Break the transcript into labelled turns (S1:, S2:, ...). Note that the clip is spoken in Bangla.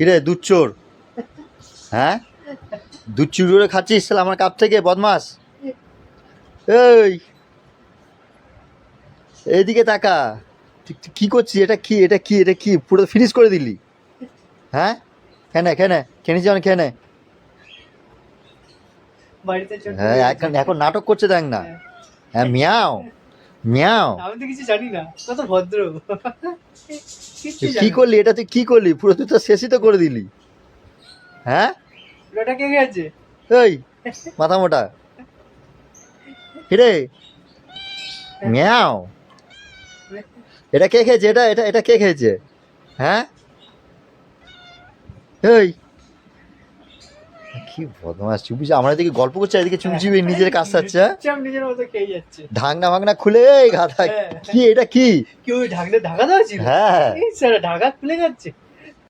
S1: কিরে দুধ চোর হ্যাঁ? দুধ চুরি করে খাচ্ছিস তাহলে আমার কাপ থেকে বদমাস? এই! এইদিকে তাকা। কি করছিস? এটা কি? এটা কি? এটা কি? পুরো ফিনিশ করে দিলি? হ্যাঁ? খেনে খেনে। খেয়ে যেমন খেনে। হ্যাঁ এখন এখন নাটক করছে দেখ না। হ্যাঁ মিয়াও। মিয়াও।
S2: আমি তো কিছু জানি না। কত ভদ্র।
S1: কি করলি? এটা তুই কি করলি? পুরো তুই তো শেষই তো করে দিলি। হ্যাঁ?
S2: ওটা কে গেছে
S1: এই মাথা মোটা। হিরে মিয়াও। এটা কে খেয়েছে? এটা এটা এটা কে খেয়েছে? হ্যাঁ? এই। কি বদমাস চুপি আমরা এদিকে গল্প করছি এদিকে চুপি চুপি নিজের কাজ হ্যাঁ?
S2: নিজের মতো খেয়ে যাচ্ছে।
S1: ঢাকনা ভাঙনা খুলে এই গাধা।
S2: হ্যাঁ।
S1: কি এটা কি?
S2: কি ওই ঢাকলে ঢাকা দেওয়া ছিল?
S1: হ্যাঁ।
S2: ঢাকা খুলে যাচ্ছে।